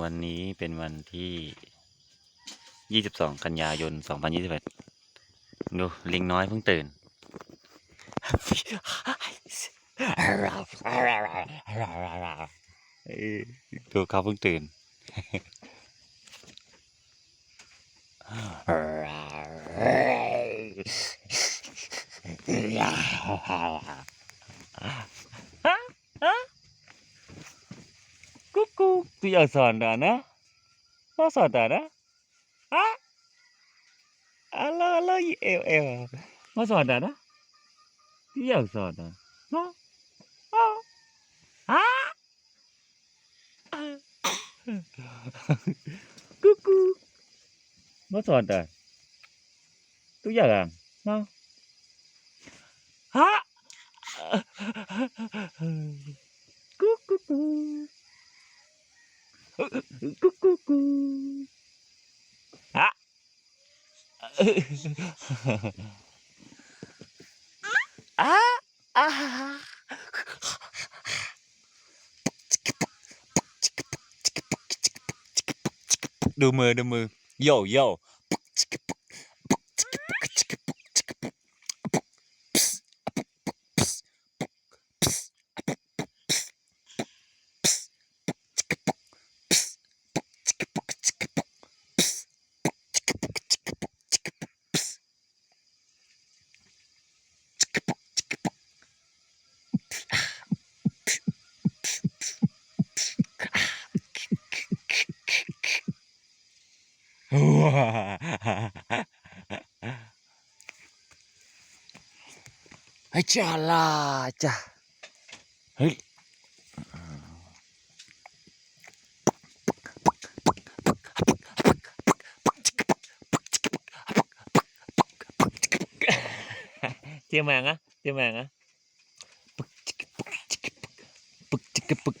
วันนี้เป็นวันที่ 22 กันยายน 2021 ดูลิงน้อยเพิ่งตื่น ดูเขาเพิ่งตื่นูตุยสอนดานะมาสอนดานะอะอะไรเอวเอวมาสอนดานะตุยสอนดานะอะอะกูกูมาสอนดานตุยกังนะฮะกูกูกู ha kuku kuku ha ah ah ดูมือดูมือ ไอ้จ้าล่ะจ้าเฮ้ยเจียแมงอะเจียแมงอะปึกจิกปึกจิกปึกปึกจิกปึก